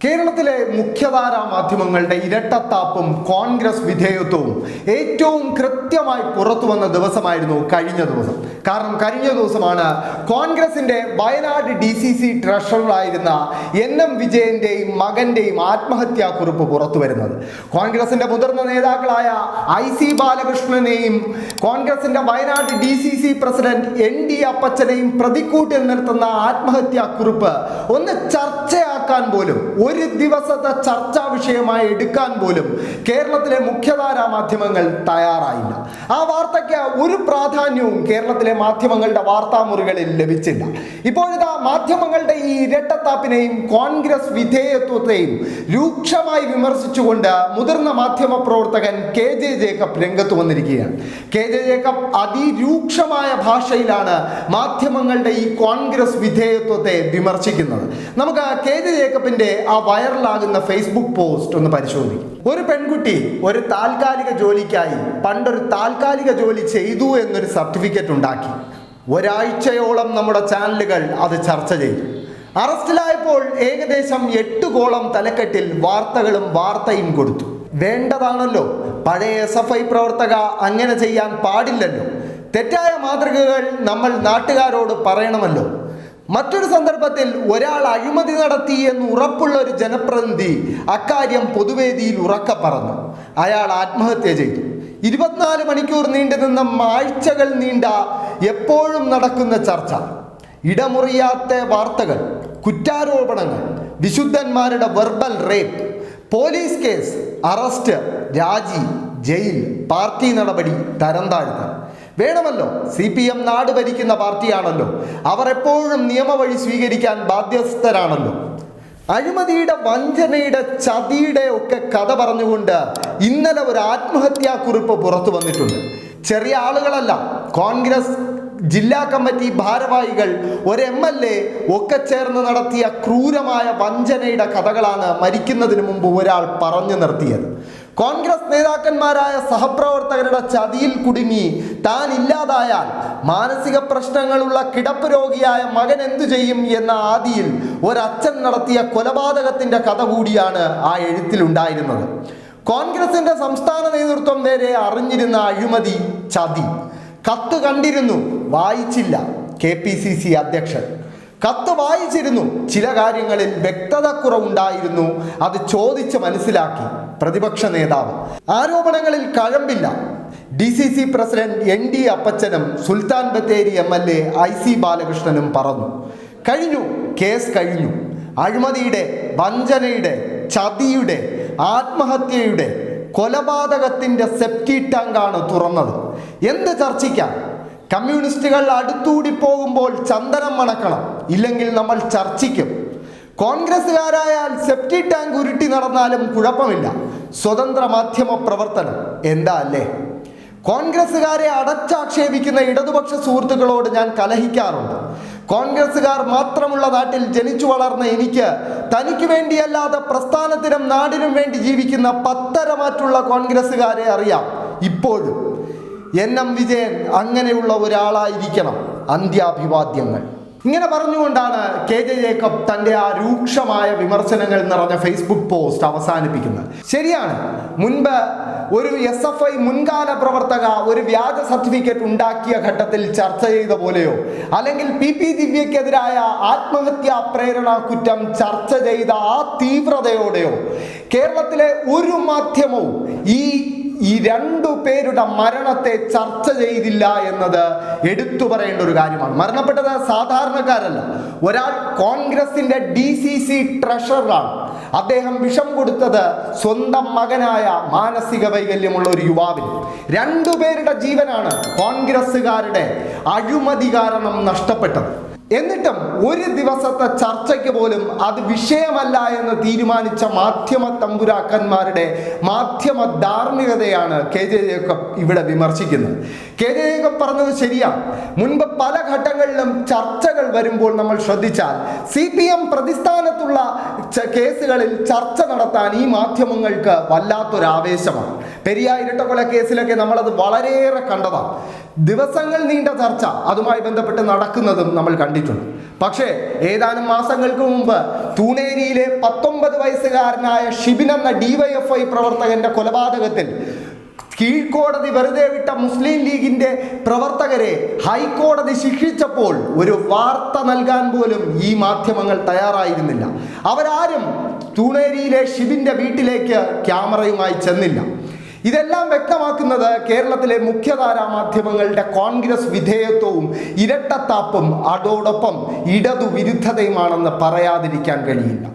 കേരളത്തിലെ മുഖ്യധാരാ മാധ്യമങ്ങളുടെ ഇരട്ടത്താപ്പും കോൺഗ്രസ് വിധേയത്വവും ഏറ്റവും കൃത്യമായി പുറത്തു വന്ന ദിവസമായിരുന്നു കഴിഞ്ഞ ദിവസം. കാരണം കഴിഞ്ഞ ദിവസമാണ് കോൺഗ്രസിന്റെ വയനാട് ഡി സി സി ട്രഷററായിരുന്ന എൻ എം വിജയന്റെയും മകന്റെയും ആത്മഹത്യാ കുറിപ്പ് പുറത്തു വരുന്നത്. കോൺഗ്രസിന്റെ മുതിർന്ന നേതാക്കളായ ഐ സി ബാലകൃഷ്ണനെയും കോൺഗ്രസിന്റെ Wayanad D C C president N D അപ്പച്ചനെയും പ്രതിക്കൂട്ടിൽ നിർത്തുന്ന ആത്മഹത്യാ കുറിപ്പ് ഒന്ന് ചർച്ചയാക്കാൻ പോലും ഒരു ദിവസത്തെ ചർച്ചാ വിഷയമായി എടുക്കാൻ പോലും കേരളത്തിലെ മുഖ്യധാരാ മാധ്യമങ്ങൾ തയ്യാറായില്ല. ആ വാർത്തയ്ക്ക് ഒരു പ്രാധാന്യവും കേരളത്തിലെ മാധ്യമങ്ങളുടെ വാർത്താമുറികളിൽ ലഭിച്ചില്ല. ഇപ്പോഴത്തെ മാധ്യമങ്ങളുടെ ഈ ഇരട്ടത്താപ്പിനെയും കോൺഗ്രസ് വിധേയത്വത്തെയും രൂക്ഷമായി വിമർശിച്ചുകൊണ്ട് മുതിർന്ന മാധ്യമ പ്രവർത്തകൻ കെ ജെ ജേക്കബ് രംഗത്ത് വന്നിരിക്കുകയാണ്. കെ ജെ ജേക്കബ് അതിരൂക്ഷമായ ഭാഷയിലാണ് മാധ്യമങ്ങളുടെ ഈ കോൺഗ്രസ് വിധേയത്വത്തെ വിമർശിക്കുന്നത്. നമുക്ക് കെ ജെ ജേക്കബിന്റെ ആ വൈറലാകുന്ന ഫേസ്ബുക്ക് പോസ്റ്റ് ഒന്ന് പരിശോധിക്കും. ഒരു പെൺകുട്ടി ഒരു താൽക്കാലിക ജോലിക്കായി പണ്ടൊരു താൽക്കാലിക ജോലി ചെയ്തു എന്നൊരു സർട്ടിഫിക്കറ്റ് ഉണ്ടാക്കി. ഒരാഴ്ചയോളം നമ്മുടെ ചാനലുകൾ അത് ചർച്ച ചെയ്തു. അറസ്റ്റിലായപ്പോൾ ഏകദേശം എട്ട് കോളം തലക്കെട്ടിൽ വാർത്തകളും വാർത്തയും കൊടുത്തു. വേണ്ടതാണല്ലോ. പഴയ എസ് എഫ് ഐ പ്രവർത്തക അങ്ങനെ ചെയ്യാൻ പാടില്ലല്ലോ. തെറ്റായ മാതൃകകൾ നമ്മൾ നാട്ടുകാരോട് പറയണമല്ലോ. മറ്റൊരു സന്ദർഭത്തിൽ ഒരാൾ അഴിമതി നടത്തി എന്ന് ഉറപ്പുള്ള ഒരു ജനപ്രതിനിധി അക്കാര്യം പൊതുവേദിയിൽ ഉറക്ക പറഞ്ഞു. അയാൾ ആത്മഹത്യ ചെയ്തു. ഇരുപത്തിനാല് മണിക്കൂർ നീണ്ടു നിന്ന ആഴ്ചകൾ നീണ്ട എപ്പോഴും നടക്കുന്ന ചർച്ച. ഇടമുറിയാത്ത വാർത്തകൾ കുറ്റാരോപണങ്ങൾ വിശുദ്ധന്മാരുടെ verbal rape police case arrest രാജി ജയിൽ പാർട്ടി നടപടി തരം താഴ്ത്തൽ. വേണമല്ലോ. സി പി എം നാട് ഭരിക്കുന്ന പാർട്ടിയാണല്ലോ. അവർ എപ്പോഴും നിയമവഴി സ്വീകരിക്കാൻ ബാധ്യസ്ഥരാണല്ലോ. അഴിമതിയുടെ വഞ്ചനയുടെ ചതിയുടെ ഒക്കെ കഥ പറഞ്ഞുകൊണ്ട് ഇന്നലെ ഒരു ആത്മഹത്യാ കുറിപ്പ് പുറത്തു വന്നിട്ടുണ്ട്. ചെറിയ ആളുകളല്ല കോൺഗ്രസ് ജില്ലാ കമ്മിറ്റി ഭാരവാഹികൾ ഒരു എം എൽ എ ഒക്കെ ചേർന്ന് നടത്തിയ ക്രൂരമായ വഞ്ചനയുടെ കഥകളാണ് മരിക്കുന്നതിന് മുമ്പ് ഒരാൾ പറഞ്ഞു നിർത്തിയത്. കോൺഗ്രസ് നേതാക്കന്മാരായ സഹപ്രവർത്തകരുടെ ചതിയിൽ കുടുങ്ങി. താൻ ഇല്ലാതായാൽ മാനസിക പ്രശ്നങ്ങളുള്ള കിടപ്പ് രോഗിയായ മകൻ എന്തു ചെയ്യും എന്ന ആദിയിൽ ഒരച്ഛൻ നടത്തിയ കൊലപാതകത്തിന്റെ കഥ കൂടിയാണ് ആ എഴുത്തിലുണ്ടായിരുന്നത് കോൺഗ്രസിന്റെ സംസ്ഥാന നേതൃത്വം നേരെ അറിഞ്ഞിരുന്ന അഴിമതി ചതി. കത്ത് കണ്ടിരുന്നു വായിച്ചില്ല കെ പി സി സി അധ്യക്ഷൻ. കത്ത് വായിച്ചിരുന്നു. ചില കാര്യങ്ങളിൽ വ്യക്തത കുറവുണ്ടായിരുന്നു അത് ചോദിച്ച് മനസ്സിലാക്കി. പ്രതിപക്ഷ നേതാവ്. ആരോപണങ്ങളിൽ കഴമ്പില്ല. D C C president N D അപ്പച്ചനും Sultan Bathery M L A I C ബാലകൃഷ്ണനും പറഞ്ഞു കഴിഞ്ഞു. കേസ് കഴിഞ്ഞു. അഴിമതിയുടെ വഞ്ചനയുടെ ചതിയുടെ ആത്മഹത്യയുടെ കൊലപാതകത്തിന്റെ സെപ്റ്റി ടാങ്കാണ് തുറന്നത്. എന്ത് ചർച്ചിക്കാം കമ്മ്യൂണിസ്റ്റുകൾ അടുത്തൂടി പോകുമ്പോൾ ചന്ദനം മണക്കണം. ഇല്ലെങ്കിൽ നമ്മൾ ചർച്ചിക്കും കോൺഗ്രസ്സുകാരായാൽ സെപ്റ്റി ടാങ്ക് ഉരുട്ടി നടന്നാലും കുഴപ്പമില്ല. സ്വതന്ത്ര മാധ്യമ പ്രവർത്തനം. എന്താ അല്ലേ? കോൺഗ്രസ്സുകാരെ അടച്ചാക്ഷേപിക്കുന്ന ഇടതുപക്ഷ സുഹൃത്തുക്കളോട് ഞാൻ കലഹിക്കാറുണ്ട്. കോൺഗ്രസ്സുകാർ മാത്രമുള്ള നാട്ടിൽ ജനിച്ചു വളർന്ന എനിക്ക് തനിക്ക് വേണ്ടിയല്ലാതെ പ്രസ്ഥാനത്തിനും നാടിനും വേണ്ടി ജീവിക്കുന്ന പത്തരമാറ്റുള്ള കോൺഗ്രസ്സുകാരെ അറിയാം ഇപ്പോഴും. എൻ എം വിജയൻ അങ്ങനെയുള്ള ഒരാളായിരിക്കണം അന്ത്യാഭിവാദ്യങ്ങൾ. ഇങ്ങനെ പറഞ്ഞുകൊണ്ടാണ് കെ ജെ ജേക്കബ് തന്റെ ആ രൂക്ഷമായ വിമർശനങ്ങൾ നിറഞ്ഞ ഫേസ്ബുക്ക് പോസ്റ്റ് അവസാനിപ്പിക്കുന്നത്. ശരിയാണ്. മുൻപ് ഒരു എസ് എഫ് ഐ മുൻകാല പ്രവർത്തക ഒരു വ്യാജ സർട്ടിഫിക്കറ്റ് ഉണ്ടാക്കിയ ഘട്ടത്തിൽ ചർച്ച ചെയ്ത പോലെയോ അല്ലെങ്കിൽ പി പി ദിവ്യക്കെതിരായ ആത്മഹത്യാ പ്രേരണ കുറ്റം ചർച്ച ചെയ്ത ആ തീവ്രതയോടെയോ കേരളത്തിലെ ഒരു മാധ്യമവും ഈ ഈ രണ്ടു പേരുടെ മരണത്തെ ചർച്ച ചെയ്തില്ല എന്നത് എടുത്തു പറയേണ്ട ഒരു കാര്യമാണ്. മരണപ്പെട്ടത് സാധാരണക്കാരല്ല. ഒരാൾ കോൺഗ്രസിന്റെ ഡി സി സി ട്രഷററാണ്. അദ്ദേഹം വിഷം കൊടുത്തത് സ്വന്തം മകനായ മാനസിക വൈകല്യമുള്ള ഒരു യുവാവിന്. രണ്ടുപേരുടെ ജീവനാണ് കോൺഗ്രസ്സുകാരുടെ അഴിമതി കാരണം നഷ്ടപ്പെട്ടത്. എന്നിട്ടും ഒരു ദിവസത്തെ ചർച്ചയ്ക്ക് പോലും അത് വിഷയമല്ല എന്ന് തീരുമാനിച്ച മാധ്യമ തമ്പുരാക്കന്മാരുടെ മാധ്യമ ധാർമ്മികതയാണ് കെ ജെ ജേക്കബ് ഇവിടെ വിമർശിക്കുന്നത്. കെ ജെ ജേക്കബ് പറഞ്ഞത് ശരിയാണ് മുൻപ് പല ഘട്ടങ്ങളിലും ചർച്ചകൾ വരുമ്പോൾ നമ്മൾ ശ്രദ്ധിച്ചാൽ സി പി എം പ്രതിസ്ഥാനത്തുള്ള കേസുകളിൽ ചർച്ച നടത്താൻ ഈ മാധ്യമങ്ങൾക്ക് വല്ലാത്തൊരു ആവേശമാണ് പെരിയ ഇരട്ടക്കൊല കേസിലൊക്കെ നമ്മളത് വളരെയേറെ കണ്ടതാണ്. ദിവസങ്ങൾ നീണ്ട ചർച്ച അതുമായി ബന്ധപ്പെട്ട് നടക്കുന്നതും നമ്മൾ കണ്ടിട്ടുണ്ട്. പക്ഷേ ഏതാനും മാസങ്ങൾക്ക് മുമ്പ് തൂണേരിയിലെ പത്തൊമ്പത് വയസ്സുകാരനായ ഷിബിൻ എന്ന ഡിവൈഎഫ്ഐ പ്രവർത്തകന്റെ കൊലപാതകത്തിൽ കീഴ്ക്കോടതി വെറുതെ വിട്ട മുസ്ലിം ലീഗിന്റെ പ്രവർത്തകരെ ഹൈക്കോടതി ശിക്ഷിച്ചപ്പോൾ ഒരു വാർത്ത നൽകാൻ പോലും ഈ മാധ്യമങ്ങൾ തയ്യാറായിരുന്നില്ല. അവരാരും തൂണേരിയിലെ ഷിബിന്റെ വീട്ടിലേക്ക് ക്യാമറയുമായി ചെന്നില്ല. ഇതെല്ലാം വ്യക്തമാക്കുന്നത് കേരളത്തിലെ മുഖ്യധാരാ മാധ്യമങ്ങളുടെ കോൺഗ്രസ് വിധേയത്വവും ഇരട്ടത്താപ്പും അതോടൊപ്പം ഇടതുവിരുദ്ധതയുമാണെന്ന് പറയാതിരിക്കാൻ കഴിയില്ല.